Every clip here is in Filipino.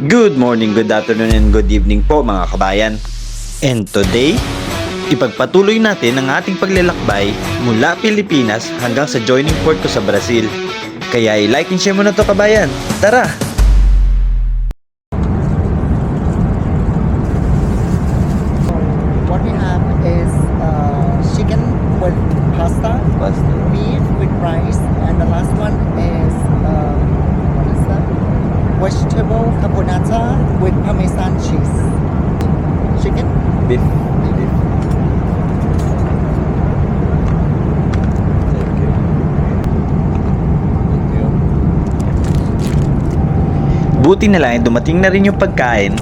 Good morning, good afternoon, and good evening po mga kabayan. And today, ipagpatuloy natin ang ating paglalakbay mula Pilipinas hanggang sa joining port ko sa Brazil. Kaya i-like and share mo na to kabayan. Tara! What we have is uh, chicken with pasta, beef with rice, and the last one is uh, what is that? Vegetable caponata with parmesan cheese. Chicken. Beef. Buti na lang ay dumating na rin yung pagkain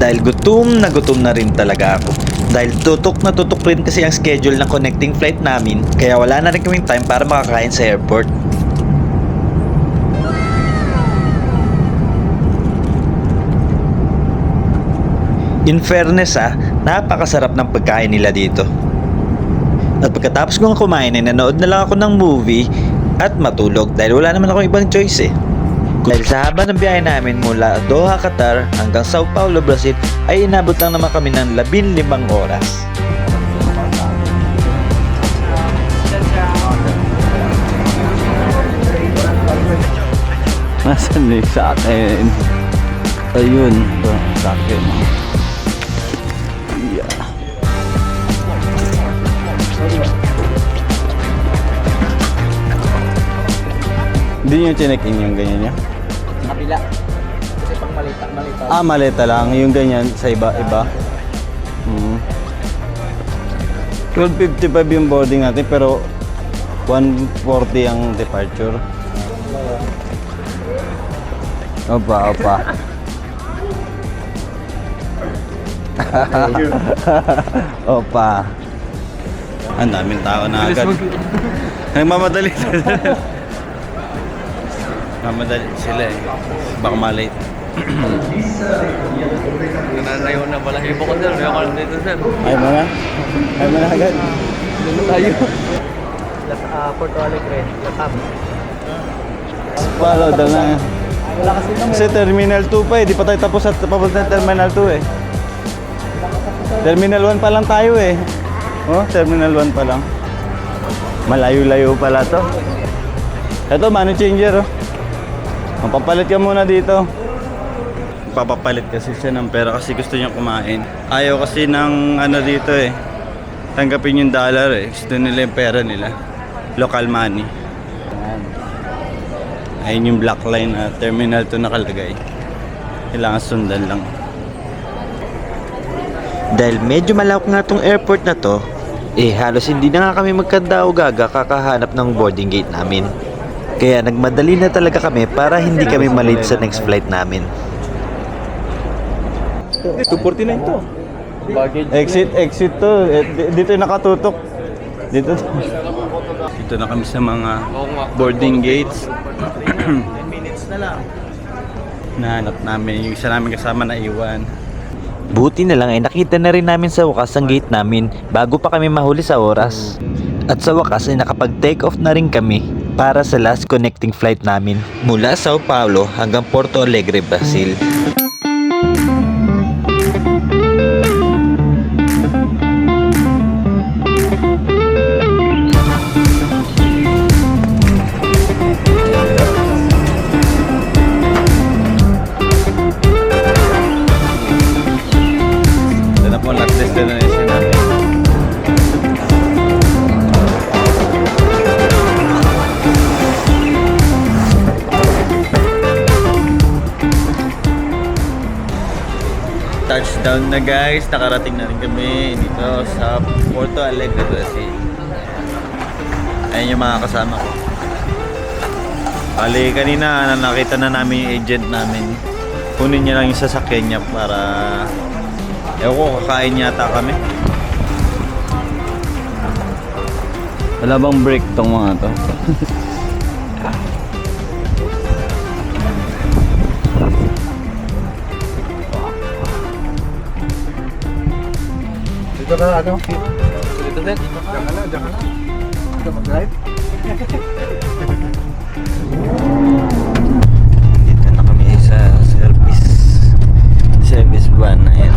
dahil gutom na gutom na rin talaga ako. Dahil tutok na tutok rin kasi ang schedule ng connecting flight namin kaya wala na rin kaming time para makakain sa airport. In fairness ah, napakasarap ng pagkain nila dito. At pagkatapos kong kumain ay nanood na lang ako ng movie at matulog dahil wala naman ako ibang choice eh. Dahil sa haba ng biyahe namin mula Doha, Qatar hanggang Sao Paulo, Brazil ay inabot lang naman kami ng 15 oras. Nasaan na sa akin? Ayun, sa akin. Hindi nyo chinek-in yung ganyan niya? Kapila. Kasi pang malita, malita. Ah, maleta lang. Yung ganyan sa iba-iba. Hmm. 12.55 yung boarding natin pero 1.40 ang departure. Opa, opa. opa. Ang daming tao na agad. Nagmamadali. Mamadali sila eh. Baka malate. Nananayo na pala hipo ko sir. Kaya ko lang dito sir. Ay mo na? Ay mo na agad? Dito tayo. Las, uh, Porto Alegre. Latap. Follow daw na. Kasi Terminal 2 pa eh. Di pa tayo tapos sa papunta ng Terminal 2 eh. Terminal 1 pa lang tayo eh. Oh, Terminal 1 pa lang. Malayo-layo pala to. Ito, money changer oh. Mapapalit ka muna dito. Papapalit kasi siya ng pera kasi gusto niya kumain. Ayaw kasi ng ano dito eh. Tanggapin yung dollar eh. Gusto nila yung pera nila. Local money. Ayun yung black line na terminal 2 nakalagay. Kailangan sundan lang. Dahil medyo malawak nga tong airport na to, eh halos hindi na nga kami magkandao gaga kakahanap ng boarding gate namin. Kaya nagmadali na talaga kami para hindi kami malate sa next flight namin. 249 to. Exit, exit to. Eh, di- Dito yung nakatutok. Dito. Dito na kami sa mga boarding gates. 10 minutes na lang. Nahanap namin yung isa namin kasama na iwan. Buti na lang ay nakita na rin namin sa wakas ang gate namin bago pa kami mahuli sa oras. At sa wakas ay nakapag-take off na rin kami para sa last connecting flight namin mula Sao Paulo hanggang Porto Alegre, Brazil. Touchdown na guys, nakarating na rin kami dito sa Porto Alegre, Brazil. Ayan yung mga kasama ko. Bali, kanina na nakita na namin yung agent namin. Kunin niya lang yung sasakyan niya para Ewan ko, kakain yata kami. Wala bang break tong mga to? Dito na ano? Dito din. Diyan ka na, diyan ka na. Dito mag-drive. Na kami sa service service van na yan.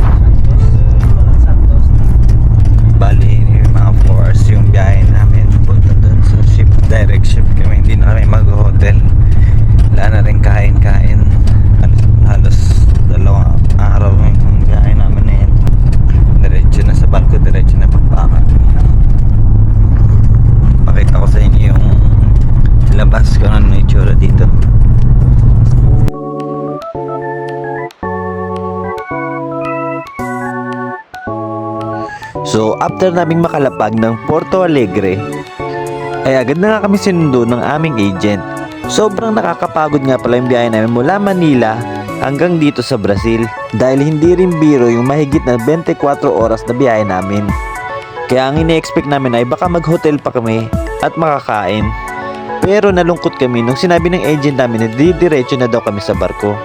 Bali, mga 4 hours yung biyahe namin. Punta sa ship, direct ship kami. Hindi na kami mag So after naming makalapag ng Porto Alegre, ay agad na nga kami sinundo ng aming agent. Sobrang nakakapagod nga pala yung biyahe namin mula Manila hanggang dito sa Brazil dahil hindi rin biro yung mahigit na 24 oras na biyahe namin. Kaya ang ine-expect namin ay baka mag-hotel pa kami at makakain. Pero nalungkot kami nung sinabi ng agent namin na didiretso na daw kami sa barko.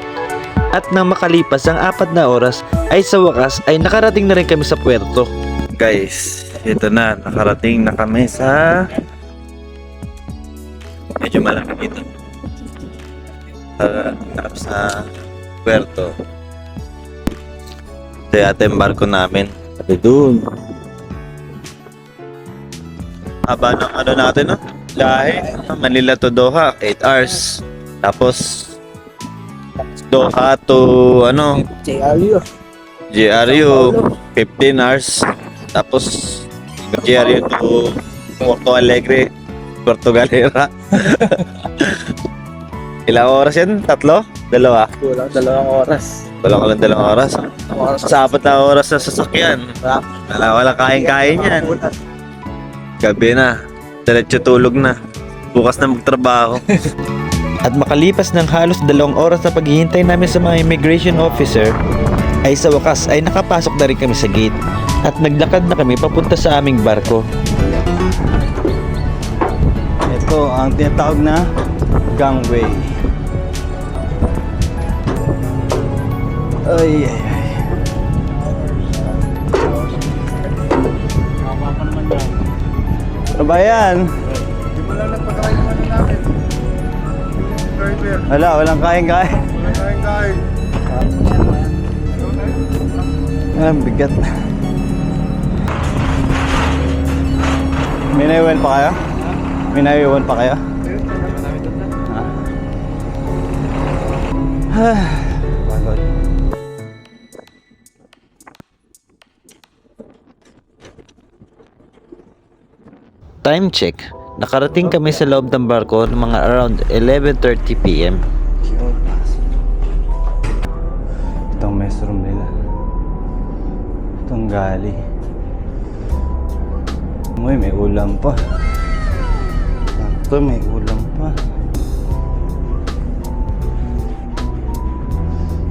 At nang makalipas ang apat na oras ay sa wakas ay nakarating na rin kami sa puerto. Guys, ito na, nakarating na kami sa... Medyo malaki dito. Sa, sa puerto. Ito yata yung barko namin. Sabi doon. Haba ng ano natin, no? Lahi. Manila to Doha, 8 hours. Tapos, Doha to, ano, JRU. GRU, 15 hours. Tapos, GRU to Porto Alegre, Puerto Galera. Ilang oras yan? Tatlo? Dalawa? Kulang dalawang oras. Wala ka lang dalawang oras. Oras Sa apat na oras na sasakyan. Wala, wala kain-kain yan. Gabi na. Diretso tulog na. Bukas na magtrabaho. At makalipas ng halos dalawang oras na paghihintay namin sa mga immigration officer, ay sa wakas ay nakapasok na rin kami sa gate at naglakad na kami papunta sa aming barko. Ito ang tinatawag na gangway. Ay, ay, ay. Ano ba yan? Wala, walang kain-kain. Ah, bigat. May naiwan pa kayo? May naiwan pa kayo? Ah. Pagod. Time check. Nakarating kami sa loob ng barko ng mga around 11.30pm. Itong mess room nila. Itong gali. Uy, may ulam pa. Ito, may ulam pa.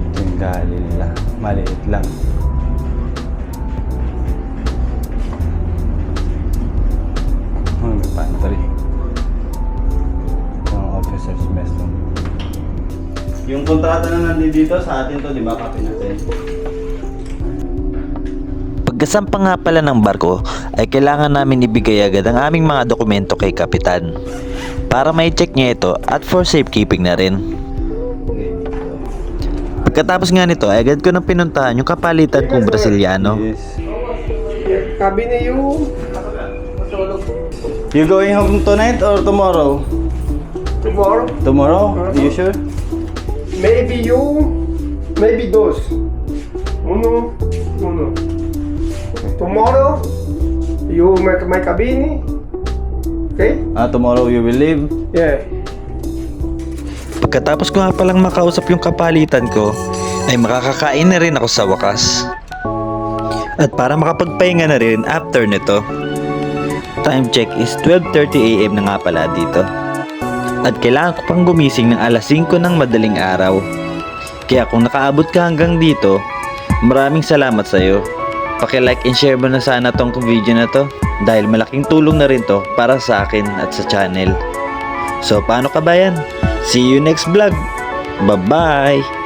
Ito yung gali nila. Maliit lang. Oh, may pantry. Yung officer's mess room. Yung kontrata na nandito sa atin to, di ba? Natin. Pagkasampa nga pala ng barko ay kailangan namin ibigay agad ang aming mga dokumento kay Kapitan para may check niya ito at for safekeeping na rin. Pagkatapos nga nito ay agad ko nang pinuntahan yung kapalitan kong Brasiliano. Yes. Kabine you You going home tonight or tomorrow? tomorrow. Tomorrow? You sure? Maybe you, maybe dos. Uno, uno. Tomorrow, you make my cabine. Okay? Ah, tomorrow you will leave? Yeah. Pagkatapos ko nga palang makausap yung kapalitan ko, ay makakakain na rin ako sa wakas. At para makapagpahinga na rin after nito. Time check is 12.30am na nga pala dito. At kailangan ko pang gumising ng alas 5 ng madaling araw. Kaya kung nakaabot ka hanggang dito, maraming salamat sa iyo. Paki-like and share mo na sana tong video na to dahil malaking tulong na rin to para sa akin at sa channel. So paano ka ba yan? See you next vlog. Bye-bye!